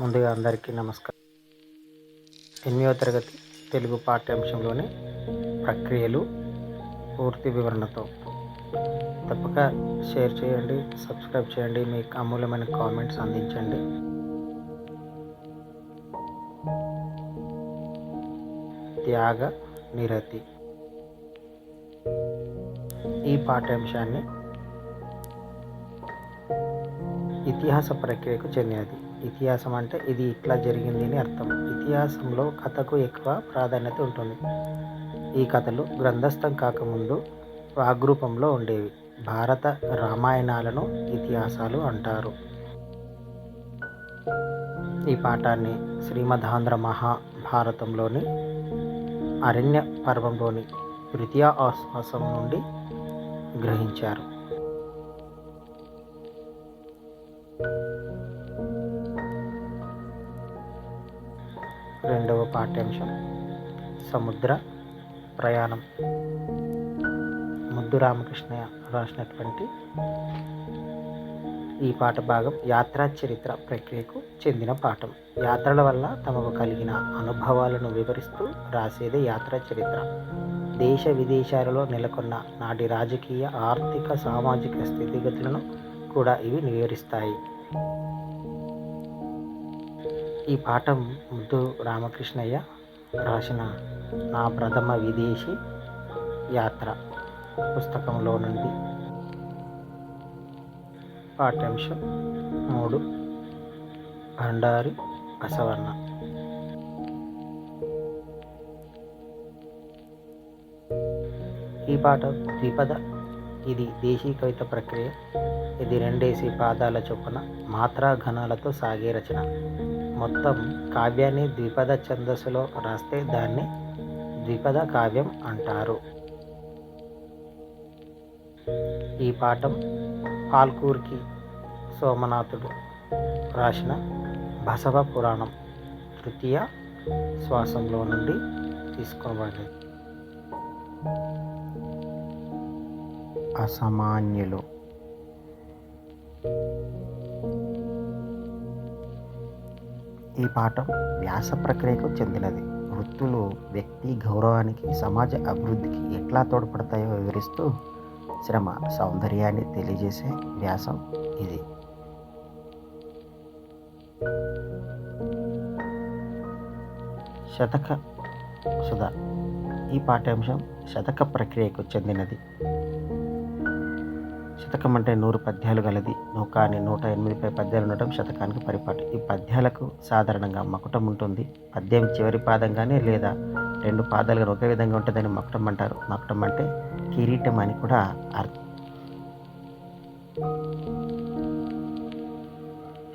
ముందుగా అందరికీ నమస్కారం. ఎనిమిదవ తరగతి తెలుగు పాఠ్యాంశంలోని ప్రక్రియలు పూర్తి వివరణతో తప్పక షేర్ చేయండి సబ్స్క్రైబ్ చేయండి మీకు అమూల్యమైన కామెంట్స్ అందించండి. త్యాగ నిరతి. ఈ పాఠ్యాంశాన్ని ఇతిహాస ప్రక్రియకు చెందినది. ఇతిహాసం అంటే ఇది ఇట్లా జరిగింది అని అర్థం. ఇతిహాసంలో కథకు ఎక్కువ ప్రాధాన్యత ఉంటుంది. ఈ కథలు గ్రంథస్థం కాకముందు వాగ్రూపంలో ఉండేవి. భారత రామాయణాలను ఇతిహాసాలు అంటారు. ఈ పాఠాన్ని శ్రీమదాంధ్ర మహాభారతంలోని అరణ్య పర్వంలోని తృతీయ ఆశ్వాసం నుండి గ్రహించారు. పాఠ్యాంశం. సముద్ర ప్రయాణం. ముద్దు రామకృష్ణ రాసినటువంటి ఈ పాట భాగం యాత్రా చరిత్ర ప్రక్రియకు చెందిన పాఠం. యాత్రల వల్ల తమకు కలిగిన అనుభవాలను వివరిస్తూ రాసేదే యాత్రా చరిత్ర. దేశ విదేశాలలో నెలకొన్న నాటి రాజకీయ ఆర్థిక సామాజిక స్థితిగతులను కూడా ఇవి వివరిస్తాయి. ఈ పాఠం ముద్దు రామకృష్ణయ్య రాసిన నా ప్రథమ విదేశీ యాత్ర పుస్తకంలో నుండి. పాఠ్యాంశం మూడు. భండారి అసవర్ణ ఈ పాట ద్విపద ఇది దేశీ కవిత ప్రక్రియ. ఇది రెండేసి పాదాల చొప్పున మాత్రా ఘనాలతో సాగే రచన. మొత్తం కావ్యాన్ని ద్విపద ఛందస్సులో రాస్తే దాన్ని ద్విపద కావ్యం అంటారు. ఈ పాఠం పాల్కూర్కి సోమనాథుడు రాసిన బసవ పురాణం తృతీయ శ్వాసంలో నుండి తీసుకోబడింది అసామాన్యులు ఈ పాఠం వ్యాస ప్రక్రియకు చెందినది. వృత్తులు వ్యక్తి గౌరవానికి సమాజ అభివృద్ధికి ఎట్లా తోడ్పడతాయో వివరిస్తూ శ్రమ సౌందర్యాన్ని తెలియజేసే వ్యాసం ఇది. శతక సుధ. ఈ పాఠ్యాంశం శతక ప్రక్రియకు చెందినది. శతకం అంటే నూరు పద్యాలు గలది. నూకాని నూట ఎనిమిదిపై పద్యాలు ఉండటం శతకానికి పరిపాటి. ఈ పద్యాలకు సాధారణంగా మకుటం ఉంటుంది. పద్యం చివరి పాదంగానే లేదా రెండు పాదాలుగా ఒకే విధంగా ఉంటుందని మకుటం అంటారు. మకుటం అంటే కిరీటం అని కూడా అర్థం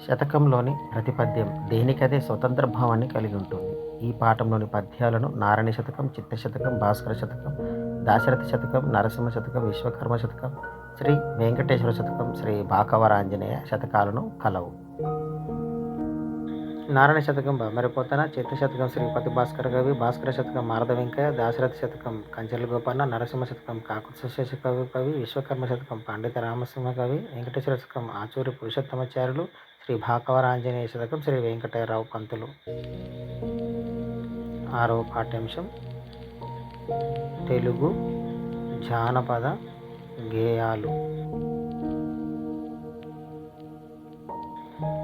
శతకంలోని ప్రతి పద్యం దేనికదే స్వతంత్ర భావాన్ని కలిగి ఉంటుంది. ఈ పాఠంలోని పద్యాలను నారాయణ శతకం చిత్త శతకం భాస్కర శతకం దాశరథ శతకం నరసింహ శతకం విశ్వకర్మ శతకం శ్రీ వెంకటేశ్వర శతకం శ్రీ బాకవరాంజనేయ శతకాలను కలవు. నారాయణ శతకం మరిపోతన చిత్త శతకం శ్రీపతి భాస్కర కవి భాస్కర శతకం మారద వెంకయ్య దాశరథ శతకం కంచెల గోపన్న నరసింహ శతకం కాకుశేష కవి కవి విశ్వకర్మ శతకం పండిత రామసింహ కవి వెంకటేశ్వర శతకం ఆచూరి పురుషోత్తమాచార్యులు శ్రీ భాకవరాంజనేయ శతకం శ్రీ వెంకటరావు పంతులు. ఆరో పాఠ్యాంశం. తెలుగు జానపద గేయాలు.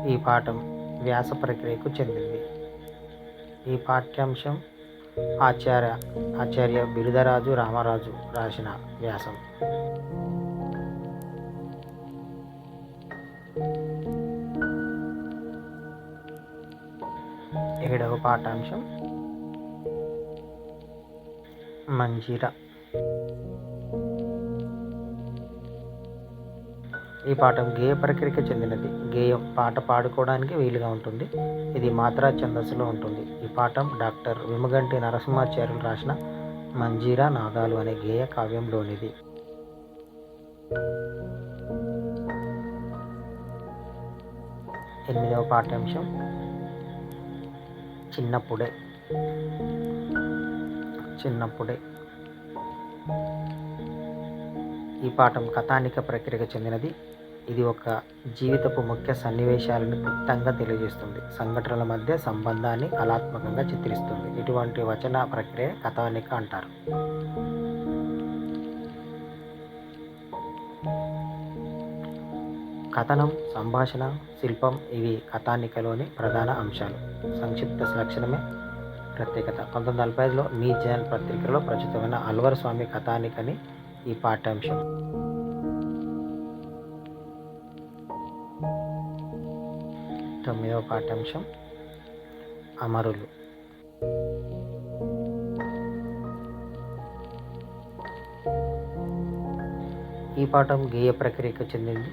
ఈ పాఠం వ్యాస ప్రక్రియకు చెందింది. ఈ పాఠ్యాంశం ఆచార్య ఆచార్య బిరుదరాజు రామరాజు రాసిన వ్యాసం. ఏడవ పాఠాంశం. మంజీర. ఈ పాఠం గేయ ప్రక్రియకి చెందినది. గేయం పాట పాడుకోవడానికి వీలుగా ఉంటుంది. ఇది మాత్రా ఛందస్సులో ఉంటుంది. ఈ పాఠం డాక్టర్ విమగంటి నరసింహాచార్యులు రాసిన మంజీరా నాగాలు అనే గేయ కావ్యంలోనిది. ఎనిమిదవ పాఠ్యాంశం. చిన్నప్పుడే. చిన్నప్పుడే. ఈ పాఠం కథానిక ప్రక్రియకు చెందినది. ఇది ఒక జీవితపు ముఖ్య సన్నివేశాలను క్లుప్తంగా తెలియజేస్తుంది. సంఘటనల మధ్య సంబంధాన్ని కళాత్మకంగా చిత్రిస్తుంది. ఇటువంటి వచన ప్రక్రియ కథానిక అంటారు. కథనం సంభాషణ శిల్పం ఇవి కథానికలోని ప్రధాన అంశాలు. సంక్షిప్త లక్షణమే ప్రత్యేకత. పంతొమ్మిది నలభై ఐదులో మీ జయన్ పత్రికలో ప్రచురమైన అల్వర్ స్వామి కథానికని ఈ పాఠ్యాంశం. తొమ్మిదవ పాఠ్యాంశం అమరులు. ఈ పాఠం గేయ ప్రక్రియకు చెందింది.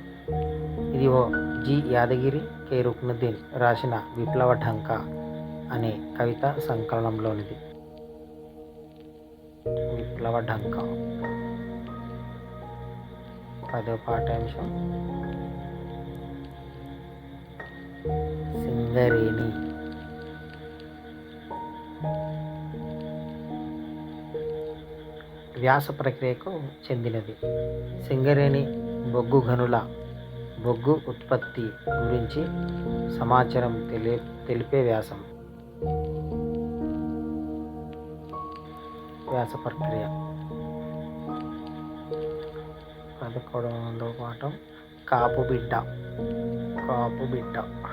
ఇది ఓ జి. యాదగిరి కె. రుక్నుద్దీన్ రాసిన విప్లవ ఢంక అనే కవిత సంకలనంలోనిది. విప్లవ ఢంక. పదో పాఠ్యాంశం సింగరేణి వ్యాస ప్రక్రియకు చెందినది. సింగరేణి బొగ్గు గనుల బొగ్గు ఉత్పత్తి గురించి సమాచారం తెలి తెలిపే వ్యాసం. వ్యాస ప్రక్రియ. పదకొండవ పాఠం కాపు బిడ్డ కాపు బిడ్డ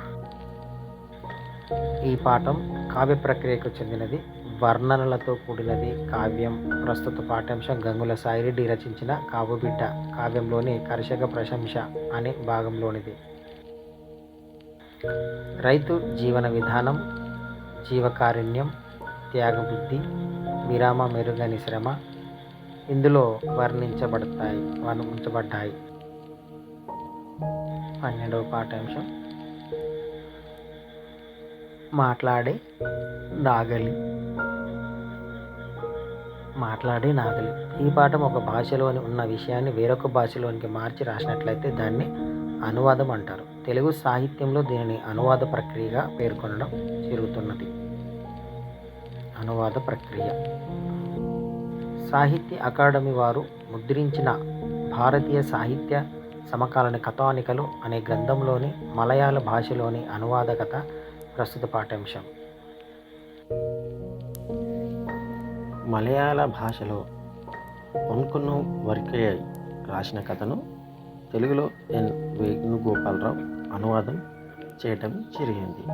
ఈ పాఠం కావ్య ప్రక్రియకు చెందినది. వర్ణనలతో కూడినది కావ్యం. ప్రస్తుత పాఠ్యాంశం గంగుల సాయిరెడ్డి రచించిన కాబుబిడ్డ కావ్యంలోని కర్షక ప్రశంస అనే భాగంలోనిది. రైతు జీవన విధానం జీవకారుణ్యం త్యాగబుద్ధి విరామ మెరుగని శ్రమ ఇందులో వర్ణించబడతాయి వర్ణించబడ్డాయి. పన్నెండవ పాఠ్యాంశం. మాట్లాడే నాగలి. మాట్లాడే నాగలి. ఈ పాఠం ఒక భాషలోని ఉన్న విషయాన్ని వేరొక భాషలోనికి మార్చి రాసినట్లయితే దాన్ని అనువాదం అంటారు. తెలుగు సాహిత్యంలో దీనిని అనువాద ప్రక్రియగా పేర్కొనడం జరుగుతున్నది. అనువాద ప్రక్రియ. సాహిత్య అకాడమీ వారు ముద్రించిన భారతీయ సాహిత్య సమకాలని కథానికలు అనే గ్రంథంలోని మలయాళ భాషలోని అనువాద కథ ప్రస్తుత పాఠ్యాంశం. మలయాళ భాషలో కొన్కొన్ను వర్కే రాసిన కథను తెలుగులో ఎన్ వేణుగోపాలరావు అనువాదం చేయటం జరిగింది.